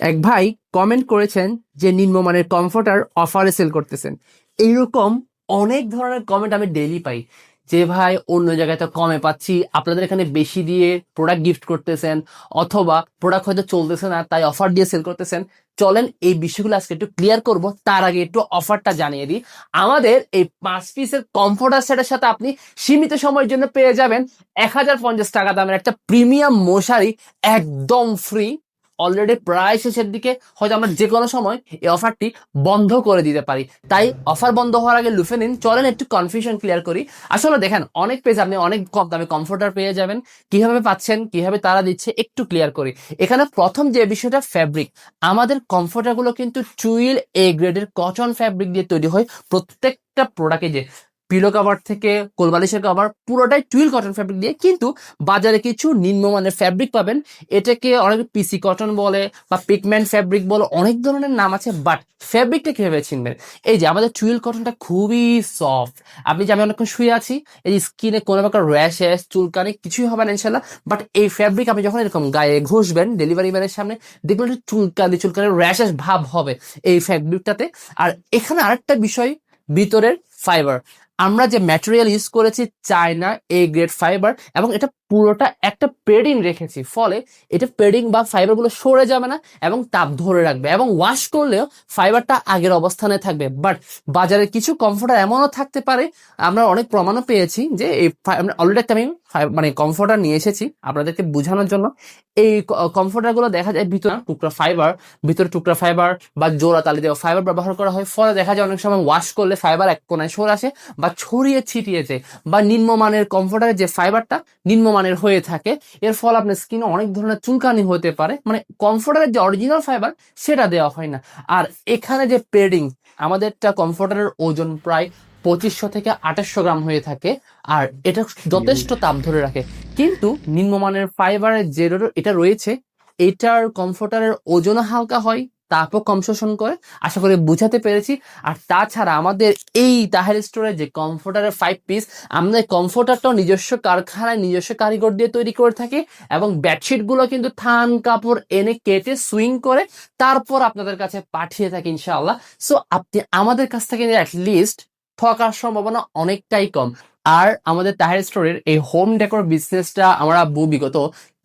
এক ভাই কমেন্ট করেছেন যে নিম্নমানের কমফোর্টার অফারে সেল করতেছেন। এইরকম অনেক ধরনের কমেন্ট আমি ডেইলি পাই যে, ভাই, অন্য জায়গায় তো কমে পাচ্ছি, আপনাদের এখানে বেশি দিয়ে প্রোডাক্ট গিফট করতেছেন অথবা প্রোডাক্ট হয়তো চলতেছে না, তাই অফার দিয়ে সেল করতেছেন। চলেন, এই বিষয়গুলো আজকে একটু ক্লিয়ার করব, তার আগে একটু অফারটা জানিয়ে দিই। আমাদের এই পাঁচ পিসের কমফোর্টার সেটের সাথে আপনি সীমিত সময়ের জন্য পেয়ে যাবেন এক হাজার পঞ্চাশ টাকা দামের একটা প্রিমিয়াম মশারি, একদম ফ্রি অলরেডি প্রায় শেষের দিকে হয়তো আমরা যে কোনো সময় এই অফারটি বন্ধ করে দিতে পারি। তাই অফার বন্ধ হওয়ার আগে লুফে নিন, চলেন একটু কনফিউশন ক্লিয়ার করি। আসলে দেখেন, অনেক পেজ আপনি অনেক কম দামে কমফোর্টার পেয়ে যাবেন। কীভাবে পাচ্ছেন, কীভাবে তারা দিচ্ছে, একটু ক্লিয়ার করি। এখানে প্রথম যে বিষয়টা ফ্যাব্রিক আমাদের কমফোর্টারগুলো কিন্তু চুইল এ গ্রেডের কটন ফ্যাব্রিক দিয়ে তৈরি হয় প্রত্যেকটা প্রোডাক্টে যে। পিলো কভার থেকে কোলবালিশের কভার পুরোটাই টুইল কটন ফ্যাব্রিক দিয়ে, কিন্তু বাজারে কিছু নিম্নমানের ফ্যাব্রিক পাবেন। এটাকে অনেক পিসি কটন বলে বা পিগমেন্ট ফ্যাব্রিক বলে, অনেক ধরনের নাম আছে বাট ফ্যাব্রিকটা কীভাবে চিনবেন এই যে আমাদের টুইল কটনটা খুবই সফট আপনি যে আমি অনেকক্ষণ শুয়ে আছি, এই স্কিনে কোনো প্রকার র্যাশেস চুলকানি কিছুই হবে না ইনশাল্লাহ বাট এই ফ্যাব্রিক আপনি যখন এরকম গায়ে ঘষবেন ডেলিভারি ম্যানের সামনে, দেখবেন একটু চুলকানি চুলকানি র্যাশেস ভাব হবে এই ফ্যাব্রিকটাতে আর এখানে আরেকটা বিষয়, ভিতরের ফাইবার আমরা যে ম্যাটেরিয়াল ইউজ করেছি চায়না এ গ্রেড ফাইবার এবং এটা পুরোটা একটা পেডিং রেখেছি, ফলে এটা পেডিং বা ফাইবারগুলো সরে যাবে না এবং তাপ ধরে রাখবে এবং ওয়াশ করলেও ফাইবারটা আগের অবস্থানে থাকবে। বাট বাজারে কিছু কমফোর্টার এমনও থাকতে পারে, আমরা অনেক প্রমাণও পেয়েছি যে এই অলরেডি একটা আমি মানে কমফোর্টার নিয়ে এসেছি আপনাদেরকে বোঝানোর জন্য। এই কমফোর্টারগুলো দেখা যায় ভিতরে টুকরা ফাইবার ভিতরে টুকরা ফাইবার বা জোড়া তালি দেওয়া ফাইবার ব্যবহার করা হয়, ফলে দেখা যায় অনেক সময় ওয়াশ করলে ফাইবার এক কোনায় সরে আসে বা ছড়িয়ে ছিটিয়ে যায় বা নিম্নমানের কমফোর্টারের যে ফাইবারটা নিম্নমানের হয়ে থাকে এর ফলে আপনার স্কিনে অনেক ধরনের চুলকানি হতে পারে। মানে কমফোর্টারের যে অরিজিনাল ফাইবার সেটা দেওয়া হয় না। আর এখানে যে পেডিং আমাদেরটা কমফোর্টারের ওজন প্রায় পঁচিশশো থেকে আঠাশশো গ্রাম হয়ে থাকে আর এটা যথেষ্ট তাপ ধরে রাখে। কিন্তু নিম্নমানের ফাইবারের যে এটা রয়েছে এটার কমফোর্টারের ওজনও হালকা হয় তাপও কম শোষণ করে, আশা করি বুঝাতে পেরেছি। আর তাছাড়া আমাদের এই তাহের স্টোরে যে কমফোর্টারের ফাইভ পিস আমাদের কমফোর্টারটাও নিজস্ব কারখানায়, নিজস্ব কারিগর দিয়ে তৈরি করে থাকি এবং বেডশিটগুলো কিন্তু থান কাপড় এনে কেটে সুইং করে তারপর আপনাদের কাছে পাঠিয়ে থাকি ইনশাআল্লাহ। সো আপনি আমাদের কাছ থেকে লিস্ট ঠকার সম্ভাবনা অনেকটাই কম। আর আমাদের তাহের স্টোরের এই হোম ডেকোর বিজনেসটা আমরা বিগত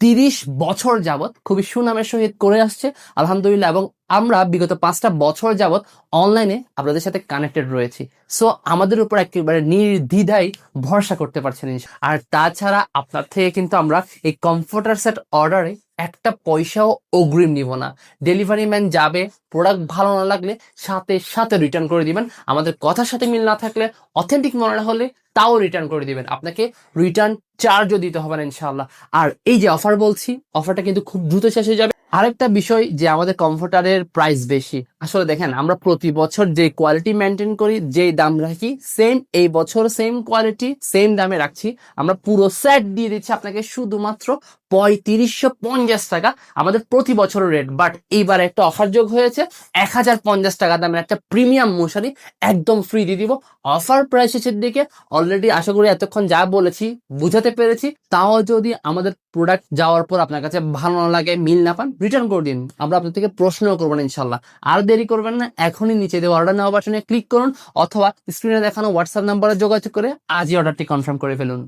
তিরিশ বছর যাবত খুবই সুনামের সহিত করে আসছে, আলহামদুলিল্লাহ। এবং আমরা বিগত পাঁচটা বছর যাবত অনলাইনে আপনাদের সাথে কানেক্টেড রয়েছি। সো আমাদের উপর একেবারে নির্দ্বিধায় ভরসা করতে পারছেন আর তাছাড়া আপনার থেকে কিন্তু আমরা এই কমফোর্টার সেট অর্ডারে একটা পয়সাও অগ্রিম নিব না। ডেলিভারি ম্যান যাবে প্রোডাক্ট ভালো না লাগলে সাথে সাথে রিটার্ন করে দিবেন। আমাদের কথার সাথে মিল না থাকলে অথেন্টিক মনে হলে তাও রিটার্ন করে দিবেন। আপনাকে রিটার্ন চার্জও দিতে হবে না ইনশাআল্লাহ। আর এই যে অফার বলছি অফারটা কিন্তু খুব দ্রুত শেষ হয়ে যাবে। আরেকটা বিষয় যে আমাদের কমফোর্টারের প্রাইস বেশি। আসলে দেখেন, আমরা প্রতি বছর যে কোয়ালিটি মেনটেন করি যে দাম রাখি সেম এই বছর সেম কোয়ালিটি সেম দামে রাখছি। আমরা পুরো সেট দিয়ে দিচ্ছি আপনাকে শুধুমাত্র পঁয়ত্রিশশো পঞ্চাশ টাকা। আমাদের প্রতি বছরের রেট বাট এইবার একটা অফার যোগ হয়েছে, এক হাজার পঞ্চাশ টাকা দামের একটা প্রিমিয়াম মশারি একদম ফ্রি দিয়ে দিব। অফার প্রাইস শেষের দিকে অলরেডি আশা করি এতক্ষণ যা বলেছি বুঝাতে পেরেছি। তাও যদি আমাদের প্রোডাক্ট যাওয়ার পর আপনার কাছে ভালো না লাগে, মিল না পান রিটার্ন করে দিন। আমরা আপনার থেকে প্রশ্ন করব না ইনশাল্লাহ আর দেরি করবেন না, এখনই নিচে দেওয়া অর্ডার নেওয়া বাটনে ক্লিক করুন, অথবা স্ক্রিনে দেখানো হোয়াটসঅ্যাপ নাম্বারে যোগাযোগ করে আজই অর্ডারটি কনফার্ম করে ফেলুন।